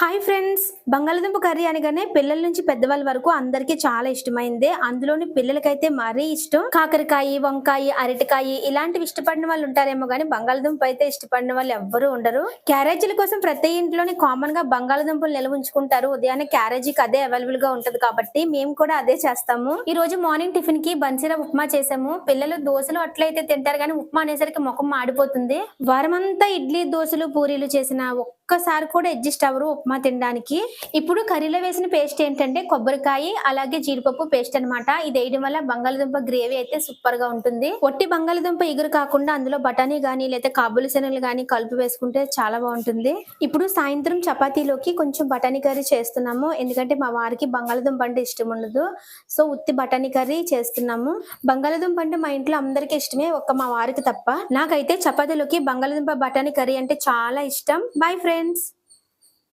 Hi friends. బంగాళదుంప curry అనగానే పిల్లల నుంచి పెద్దవాళ్ళ వరకు అందరికీ చాలా ఇష్టమైంది. అందులోని పిల్లలకైతే మరీ ఇష్టం. కాకరకాయ వంకాయ అరటికాయ ఇలాంటివి ఇష్టపడిన వాళ్ళు ఉంటారేమో కానీ బంగాళదుంప అయితే ఇష్టపడిన వాళ్ళు ఎవ్వరూ ఉండరు. క్యారేజీల కోసం ప్రతి ఇంట్లోని కామన్గా బంగాళదుంపలు నిల్వ ఉంచుకుంటారు ఉదయాన్నే క్యారేజీకి అదే అవైలబుల్గా ఉంటది కాబట్టి మేము కూడా అదే చేస్తాము. ఈ రోజు మార్నింగ్ టిఫిన్కి బన్సీరా ఉప్మా చేసాము. పిల్లలు దోశలు అట్లయితే తింటారు కానీ ఉప్మా అనేసరికి ముఖం మాడిపోతుంది. వారమంతా ఇడ్లీ దోశలు పూరీలు చేసిన ఒక్కసారి కూడా అడ్జస్ట్ అవ్వరు ఉప్మా తినడానికి. ఇప్పుడు కర్రీలో వేసిన పేస్ట్ ఏంటంటే కొబ్బరికాయ అలాగే జీడిపప్పు పేస్ట్ అన్నమాట. ఇది వేయడం వల్ల బంగాళదుంప గ్రేవీ అయితే సూపర్గా ఉంటుంది. ఒట్టి బంగాళదుంప ఎగురు కాకుండా అందులో బఠానీ గానీ లేదా కాబులి శనగలు గానీ కలుపు వేసుకుంటే చాలా బాగుంటుంది. ఇప్పుడు సాయంత్రం చపాతీలోకి కొంచెం బఠానీ కర్రీ చేస్తున్నాము. ఎందుకంటే మా వారికి బంగాళదుంప అంటే ఇష్టం ఉండదు. సో ఉత్తి బఠానీ కర్రీ చేస్తున్నాము. బంగాళదుంప అంటే మా ఇంట్లో అందరికీ ఇష్టమే ఒక్క మా వారికి తప్ప. నాకైతే చపాతీలోకి బంగాళదుంప బఠానీ కర్రీ అంటే చాలా ఇష్టం. Bye friends! friends.